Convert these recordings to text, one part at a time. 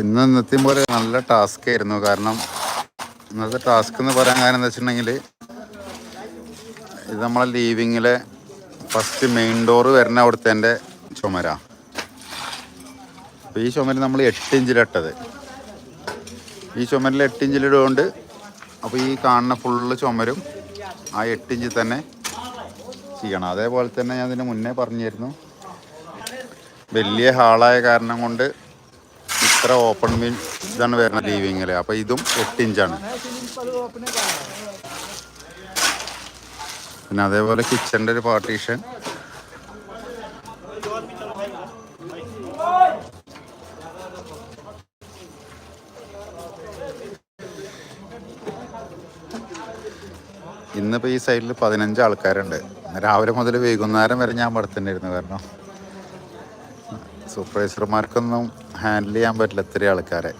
ഇന്ന് ഇന്നത്തെയും പോലെ നല്ല ടാസ്ക് ആയിരുന്നു. കാരണം ഇന്നത്തെ ടാസ്ക് എന്ന് പറയാൻ കാരണം എന്താ വെച്ചിട്ടുണ്ടെങ്കിൽ ഇത് നമ്മളെ ലീവിങ്ങിലെ ഫസ്റ്റ് മെയിൻ ഡോറ് വരുന്ന അവിടുത്തെ ചുമര. അപ്പോൾ ഈ ചുമര് നമ്മൾ എട്ട് ഇഞ്ചിലിട്ടത് ഈ ചുമരിൽ എട്ട് ഇഞ്ചിലിടുകൊണ്ട് അപ്പോൾ ഈ കാണുന്ന ഫുള്ള് ചുമരും ആ എട്ട് ഇഞ്ചിൽ തന്നെ ചെയ്യണം. അതേപോലെ തന്നെ ഞാൻ ഇതിന് മുന്നേ പറഞ്ഞിരുന്നു. വലിയ ഹാളായ കാരണം കൊണ്ട് ഇത്ര ഓപ്പൺ മീൻ ഇതാണ് വരുന്നത് ലീവിങ്ങിൽ അപ്പോൾ ഇതും എട്ട് ഇഞ്ചാണ് പിന്നെ അതേപോലെ കിച്ചന്റെ ഒരു പാർട്ടീഷൻ ഇന്നിപ്പോൾ ഈ സൈഡിൽ പതിനഞ്ച് ആൾക്കാരുണ്ട്. രാവിലെ മുതൽ വൈകുന്നേരം വരെ ഞാൻ പടുത്തുണ്ടായിരുന്നു കാരണം സൂപ്പർവൈസർമാർക്കൊന്നും ഹാൻഡിൽ ചെയ്യാൻ പറ്റില്ല ഇത്രയും ആൾക്കാരെ.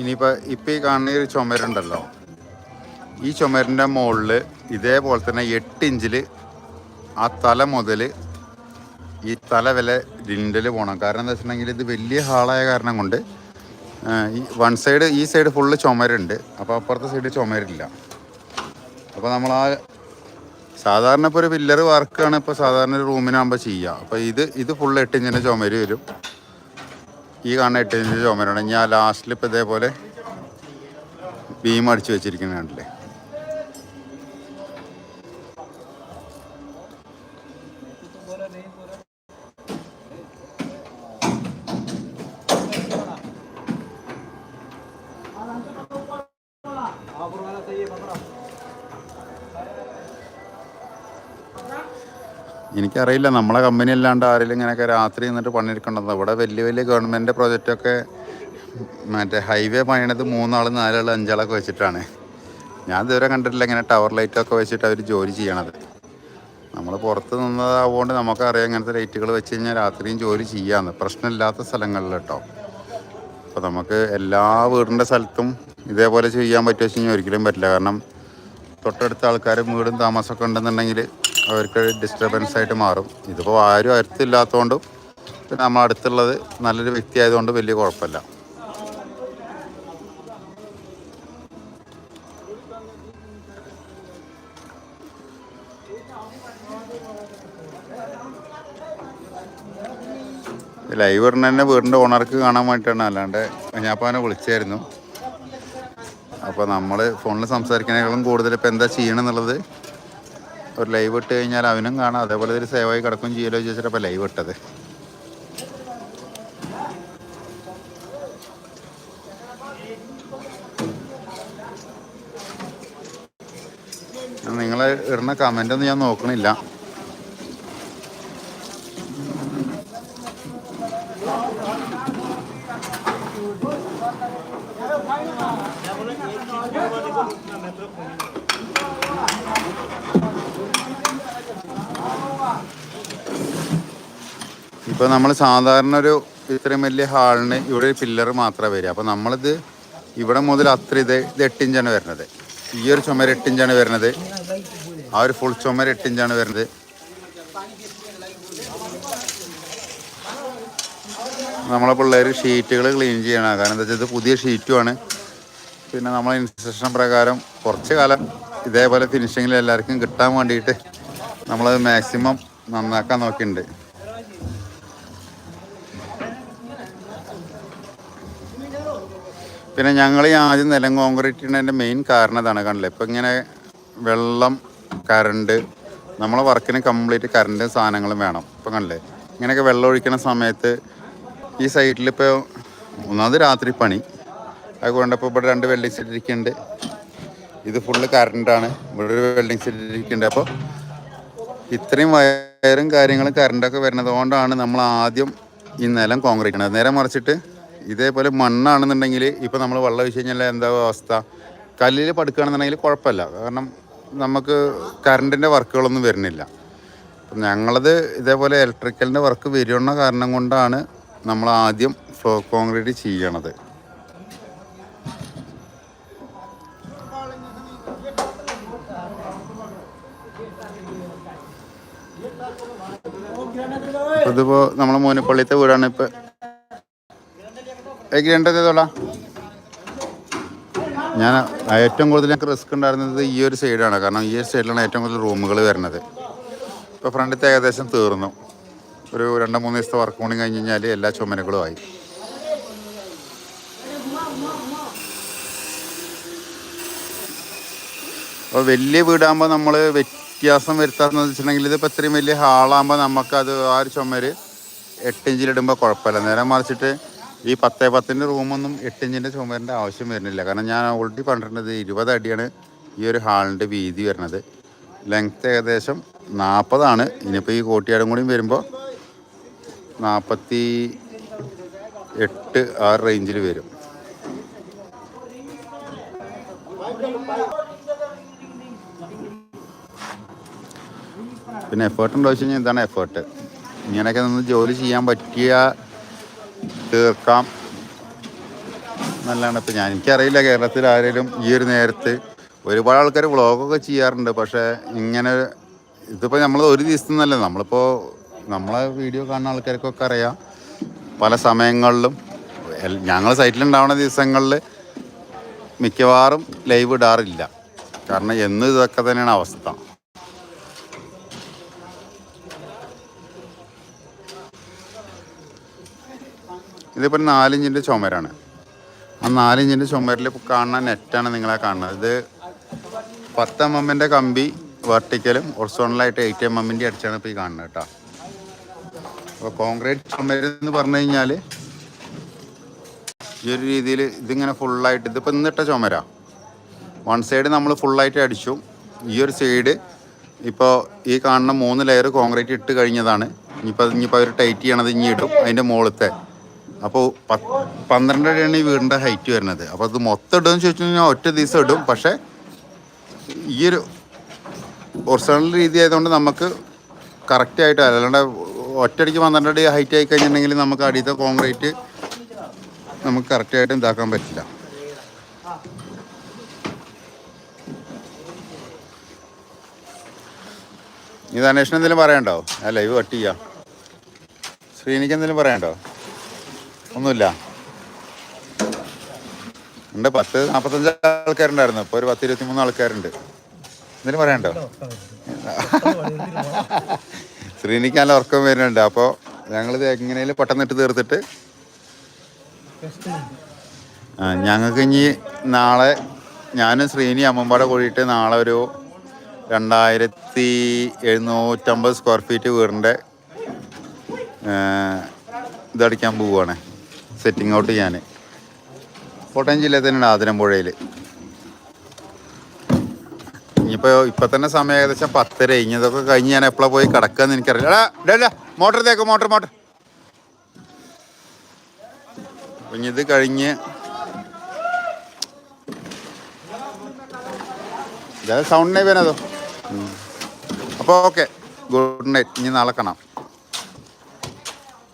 ഇനിയിപ്പോൾ ഇപ്പം ഈ കാണുന്ന ഒരു ചുമരുണ്ടല്ലോ. ഈ ചുമരിന്റെ മുകളിൽ ഇതേപോലെ തന്നെ എട്ട് ഇഞ്ചിൽ ആ തല മുതൽ ഈ തല വില ലിൻഡൽ പോകണം കാരണം എന്താ വെച്ചിട്ടുണ്ടെങ്കിൽ ഇത് വലിയ ഹാളായ കാരണം കൊണ്ട് ഈ വൺ സൈഡ് ഈ സൈഡ് ഫുള്ള് ചുമരുണ്ട്. അപ്പോൾ അപ്പുറത്തെ സൈഡ് ചുമരില്ല. അപ്പോൾ നമ്മൾ ആ സാധാരണ ഇപ്പോൾ ഒരു പില്ലർ വർക്കാണ് ഇപ്പോൾ സാധാരണ ഒരു റൂമിനാകുമ്പോൾ ചെയ്യുക അപ്പോൾ ഇത് ഇത് ഫുള്ള് എട്ട് ഇഞ്ചിന്റെ ചുമര് വരും. ഈ കാണുന്ന എട്ട് ഇഞ്ചിന്റെ ചുമരാണ്. ഞാൻ ലാസ്റ്റിൽ ഇപ്പോൾ ഇതേപോലെ ബീം അടിച്ച് വെച്ചിരിക്കുന്നത് എനിക്കറിയില്ല. നമ്മളെ കമ്പനി അല്ലാണ്ട് ആരെങ്കിലും ഇങ്ങനെയൊക്കെ രാത്രി നിന്നിട്ട് പണിയെടുക്കേണ്ടത്. ഇവിടെ വലിയ വലിയ ഗവൺമെന്റ് പ്രോജക്റ്റൊക്കെ മറ്റേ ഹൈവേ പണിയണത് മൂന്നാൾ നാലാൾ അഞ്ചാളൊക്കെ വെച്ചിട്ടാണ്. ഞാൻ ഇതുവരെ കണ്ടിട്ടില്ല ഇങ്ങനെ ടവർ ലൈറ്റൊക്കെ വെച്ചിട്ട് അവർ ജോലി ചെയ്യണത്. നമ്മൾ പുറത്ത് നിന്നതാവുകൊണ്ട് നമുക്കറിയാം ഇങ്ങനത്തെ ലൈറ്റുകൾ വെച്ച് കഴിഞ്ഞാൽ രാത്രിയും ജോലി ചെയ്യാമെന്ന് പ്രശ്നമില്ലാത്ത സ്ഥലങ്ങളിൽ കേട്ടോ അപ്പോൾ നമുക്ക് എല്ലാ വീടിന്റെ സ്ഥലത്തും ഇതേപോലെ ചെയ്യാൻ പറ്റുമെന്ന് വെച്ച് കഴിഞ്ഞാൽ ഒരിക്കലും പറ്റില്ല. കാരണം തൊട്ടടുത്ത ആൾക്കാരും വീടും താമസമൊക്കെ ഉണ്ടെന്നുണ്ടെങ്കിൽ അവർക്ക് ഡിസ്റ്റർബൻസ് ആയിട്ട് മാറും. ഇതിപ്പോൾ ആരും അടുത്തില്ലാത്തതുകൊണ്ടും പിന്നെ നമ്മൾ അടുത്തുള്ളത് നല്ലൊരു വ്യക്തി ആയതുകൊണ്ട് വലിയ കുഴപ്പമില്ല. ലൈവ് ഇടുന്ന തന്നെ വീടിന്റെ ഓണർക്ക് കാണാൻ വേണ്ടിയിട്ടാണ്. അല്ലാണ്ട് ഞാൻ അപ്പോൾ അവനെ വിളിച്ചായിരുന്നു അപ്പോൾ നമ്മൾ ഫോണിൽ സംസാരിക്കുന്നതിനേക്കാളും കൂടുതൽ ഇപ്പോൾ എന്താ ചെയ്യണം എന്നുള്ളത് ഒരു ലൈവ് ഇട്ട് കഴിഞ്ഞാൽ അവനും കാണാം. അതേപോലെ ഒരു സേവായി കിടക്കും ചെയ്യലോ ചോദിച്ചിട്ടപ്പോൾ ലൈവ് ഇട്ടത്. നിങ്ങൾ ഇടുന്ന കമന്റ് ഒന്നും ഞാൻ നോക്കണില്ല. ഇപ്പോൾ നമ്മൾ സാധാരണ ഒരു ഇത്രയും വലിയ ഹാളിന് ഇവിടെ ഒരു പില്ലർ മാത്രമേ വരിക അപ്പോൾ നമ്മളിത് ഇവിടെ മുതൽ അത്ര ഇത് ഇത് എട്ടിഞ്ചാണ് വരുന്നത്. ഈ ഒരു ചുമര എട്ടിഞ്ചാണ് വരുന്നത്. ആ ഒരു ഫുൾ ചുമര എട്ടിഞ്ചാണ് വരുന്നത്. നമ്മളെ പിള്ളേർ ഷീറ്റുകൾ ക്ലീൻ ചെയ്യണം. കാരണം എന്താ വെച്ചാൽ ഇത് പുതിയ ഷീറ്റുമാണ് പിന്നെ നമ്മളെ ഇൻസ്ട്രക്ഷൻ പ്രകാരം കുറച്ച് കാലം ഇതേപോലെ ഫിനിഷിങ്ങിൽ എല്ലാവർക്കും കിട്ടാൻ വേണ്ടിയിട്ട് നമ്മളത് മാക്സിമം നന്നാക്കാൻ നോക്കിയിട്ടുണ്ട്. പിന്നെ ഞങ്ങൾ ഈ ആദ്യം നിലം കോൺക്രീറ്റ് ചെയ്യുന്നതിന്റെ മെയിൻ കാരണം ഇതാണ് കണ്ടില്ലേ? ഇപ്പം ഇങ്ങനെ വെള്ളം കറണ്ട് നമ്മളെ വർക്കിന് കംപ്ലീറ്റ് കറണ്ടും സാധനങ്ങളും വേണം. ഇപ്പം കണ്ടില്ലേ? ഇങ്ങനെയൊക്കെ വെള്ളം ഒഴിക്കുന്ന സമയത്ത് ഈ സൈഡിൽ ഇപ്പോൾ ഒന്നാമത് രാത്രി പണി. അതുകൊണ്ട് ഇപ്പോൾ ഇവിടെ രണ്ട് വെൽഡിങ് സെറ്റ് ഇരിക്കുന്നുണ്ട്. ഇത് ഫുള്ള് കറണ്ടാണ് ഇവിടെ ഒരു വെൽഡിങ് സെറ്റ് ഇരിക്കുന്നുണ്ട്. അപ്പോൾ ഇത്രയും വയറും കാര്യങ്ങളും കറണ്ടൊക്കെ വരുന്നത് കൊണ്ടാണ് നമ്മൾ ആദ്യം ഈ നിലം കോൺക്രീറ്റ് ചെയ്യണത് നേരെ മറിച്ചിട്ട് ഇതേപോലെ മണ്ണാണെന്നുണ്ടെങ്കിൽ ഇപ്പോൾ നമ്മൾ വെള്ളം വെച്ച് കഴിഞ്ഞാൽ എന്താ അവസ്ഥ? കല്ലിൽ പടുക്കുകയാണെന്നുണ്ടെങ്കിൽ കുഴപ്പമില്ല. കാരണം നമുക്ക് കറണ്ടിന്റെ വർക്കുകളൊന്നും വരുന്നില്ല. അപ്പം ഞങ്ങളത് ഇതേപോലെ ഇലക്ട്രിക്കലിന്റെ വർക്ക് വരുന്ന കാരണം കൊണ്ടാണ് നമ്മൾ ആദ്യം ഫ്ലോ കോൺക്രീറ്റ് ചെയ്യണത്. ഇതിപ്പോൾ ഇതിപ്പോ നമ്മളെ മോനപ്പള്ളിത്തെ വീടാണ് ഇപ്പൊ എങ്ങനെയുണ്ടതോളാ ഞാൻ ഏറ്റവും കൂടുതൽ ഞങ്ങൾക്ക് റിസ്ക് ഉണ്ടായിരുന്നത് ഈ ഒരു സൈഡാണ് കാരണം ഈ ഒരു സൈഡിലാണ് ഏറ്റവും കൂടുതൽ റൂമുകൾ വരുന്നത്. ഇപ്പോൾ ഫ്രണ്ടിലത്തെ ഏകദേശം തീർന്നു. ഒരു രണ്ട് മൂന്ന് ദിവസത്തെ വർക്ക് കൂടി കഴിഞ്ഞ് കഴിഞ്ഞാൽ എല്ലാ ചുമരുകളും ആയി. അപ്പോൾ വലിയ വീടാകുമ്പോൾ നമ്മൾ വ്യത്യാസം വരുത്താന്ന് വെച്ചിട്ടുണ്ടെങ്കിൽ ഇതിപ്പോൾ ഇത്രയും വലിയ ഹാളാകുമ്പോൾ നമുക്കത് ആ ഒരു ചുമര് എട്ട് ഇഞ്ചിലിടുമ്പോൾ കുഴപ്പമില്ല. നേരെ മറിച്ചിട്ട് ഈ പത്തേ പത്തിന്റെ റൂമൊന്നും എട്ട് ഇഞ്ചിന്റെ ചുമരിന്റെ ആവശ്യം വരുന്നില്ല. കാരണം ഞാൻ ഓൾറെഡി പറഞ്ഞിട്ടുണ്ട് ഇരുപത് അടിയാണ് ഈ ഒരു ഹാളിന്റെ വീതി വരുന്നത്. ലെങ്ത് ഏകദേശം നാൽപ്പതാണ്. ഇനിയിപ്പോൾ ഈ കോട്ടിയാടും കൂടിയും വരുമ്പോൾ നാൽപ്പത്തി എട്ട് ആ റേഞ്ചിൽ വരും. പിന്നെ എഫേർട്ട് ഉണ്ടോ വെച്ച് കഴിഞ്ഞാൽ എന്താണ് എഫേർട്ട് ഇങ്ങനെയൊക്കെ നിന്ന് ജോലി ചെയ്യാൻ പറ്റിയ തീർക്കാം. എന്നല്ലാണ് ഇപ്പം ഞാൻ എനിക്കറിയില്ല കേരളത്തിൽ ആരെങ്കിലും ഈ ഒരു നേരത്ത് ഒരുപാട് ആൾക്കാർ വ്ളോഗൊക്കെ ചെയ്യാറുണ്ട്. പക്ഷേ ഇങ്ങനെ ഇതിപ്പോൾ നമ്മൾ ഒരു ദിവസം എന്നല്ല നമ്മളിപ്പോൾ നമ്മളെ വീഡിയോ കാണുന്ന ആൾക്കാർക്കൊക്കെ അറിയാം. പല സമയങ്ങളിലും ഞങ്ങൾ സൈറ്റിലുണ്ടാവുന്ന ദിവസങ്ങളിൽ മിക്കവാറും ലൈവ് ഇടാറില്ല. കാരണം എന്നും ഇതൊക്കെ തന്നെയാണ് അവസ്ഥ. ഇതിപ്പോൾ നാലിഞ്ചിന്റെ ചുമരാണ്. ആ നാലിഞ്ചിന്റെ ചുമരിൽ കാണുന്ന നെറ്റാണ് നിങ്ങളെ കാണുന്നത്. ഇത് പത്ത് എം എമ്മിന്റെ കമ്പി വെർട്ടിക്കലും ഒറിസോണലായിട്ട് എയ്റ്റ് എം എമ്മിന്റെ അടിച്ചാണ് ഇപ്പോൾ ഈ കാണുന്നത് കേട്ടോ. അപ്പോൾ കോൺക്രീറ്റ് ചുമര് എന്ന് പറഞ്ഞു കഴിഞ്ഞാൽ ഈ ഒരു രീതിയിൽ ഇതിങ്ങനെ ഫുള്ളായിട്ട് ഇതിപ്പോൾ ഇന്നിട്ട ചുമര. വൺ സൈഡ് നമ്മൾ ഫുള്ളായിട്ട് അടിച്ചു. ഈ ഒരു സൈഡ് ഇപ്പോൾ ഈ കാണുന്ന മൂന്ന് ലെയർ കോൺക്രീറ്റ് ഇട്ട് കഴിഞ്ഞതാണ്. ഇനിയിപ്പോൾ ഇനിയിപ്പോൾ അവർ ടൈറ്റ് ചെയ്യണത് ഇനി ഇടും. അതിന്റെ മുകളിലത്തെ അപ്പോൾ പത്ത് പന്ത്രണ്ട് അടിയാണ് ഈ വീടിന്റെ ഹൈറ്റ് വരുന്നത്. അപ്പോൾ അത് മൊത്തം ഇടുമെന്ന് ചോദിച്ചു കഴിഞ്ഞാൽ ഒറ്റ ദിവസം ഇടും. പക്ഷേ ഈ ഒരു ഒറിജിനൽ രീതി ആയതുകൊണ്ട് നമുക്ക് കറക്റ്റ് ആയിട്ട് അല്ലാണ്ട് ഒറ്റയടിക്ക് പന്ത്രണ്ട് അടി ഹൈറ്റ് ആയി കഴിഞ്ഞിട്ടുണ്ടെങ്കിൽ നമുക്ക് അടിയത്തെ കോൺക്രീറ്റ് നമുക്ക് കറക്റ്റായിട്ട് ഇതാക്കാൻ പറ്റില്ല. ഇത് അന്വേഷണം എന്തെങ്കിലും പറയണ്ടോ അല്ല ഇത് കട്ട് ശ്രീനിക്ക് എന്തെങ്കിലും പറയണ്ടോ ഒന്നുമില്ല. ഉണ്ട് പത്ത് നാൽപ്പത്തഞ്ച് ആൾക്കാരുണ്ടായിരുന്നു. ഇപ്പോൾ ഒരു പത്ത് ഇരുപത്തി മൂന്ന് ആൾക്കാരുണ്ട്. എന്തെങ്കിലും പറയണ്ടോ ശ്രീനിക്ക് നല്ല ഉറക്കം വരുന്നുണ്ട്. അപ്പോൾ ഞങ്ങളിത് എങ്ങനെയും പെട്ടെന്ന് ഇട്ട് തീർത്തിട്ട് ആ, ഞങ്ങൾക്ക് ഇനി നാളെ ഞാനും ശ്രീനി അമ്മമ്പാടെ കൂടിയിട്ട് നാളെ ഒരു രണ്ടായിരത്തി എഴുന്നൂറ്റമ്പത് സ്ക്വയർ ഫീറ്റ് വീടിന്റെ ഇതടിക്കാൻ പോവുകയാണ്. സെറ്റിംഗ് ഔട്ട് ചെയ്യാൻ. കോട്ടയം ജില്ലയിൽ തന്നെയാണ് ആതിരമ്പുഴയിൽ ഇനിയിപ്പോൾ ഇപ്പം തന്നെ സമയം ഏകദേശം പത്തര. ഇനിയതൊക്കെ കഴിഞ്ഞ് ഞാൻ എപ്പോഴാണ് പോയി കിടക്കുകയെന്ന് എനിക്കറിയില്ല. എടാ, ഡാ, മോട്ടർ തേക്ക് മോട്ടർ മോട്ടർ. ഇനി ഇത് കഴിഞ്ഞ് ഇതാ സൗണ്ട് നൈവേനതോ അപ്പോൾ ഓക്കെ ഗുഡ് നൈറ്റ് ഇനി നാളെ കാണാം.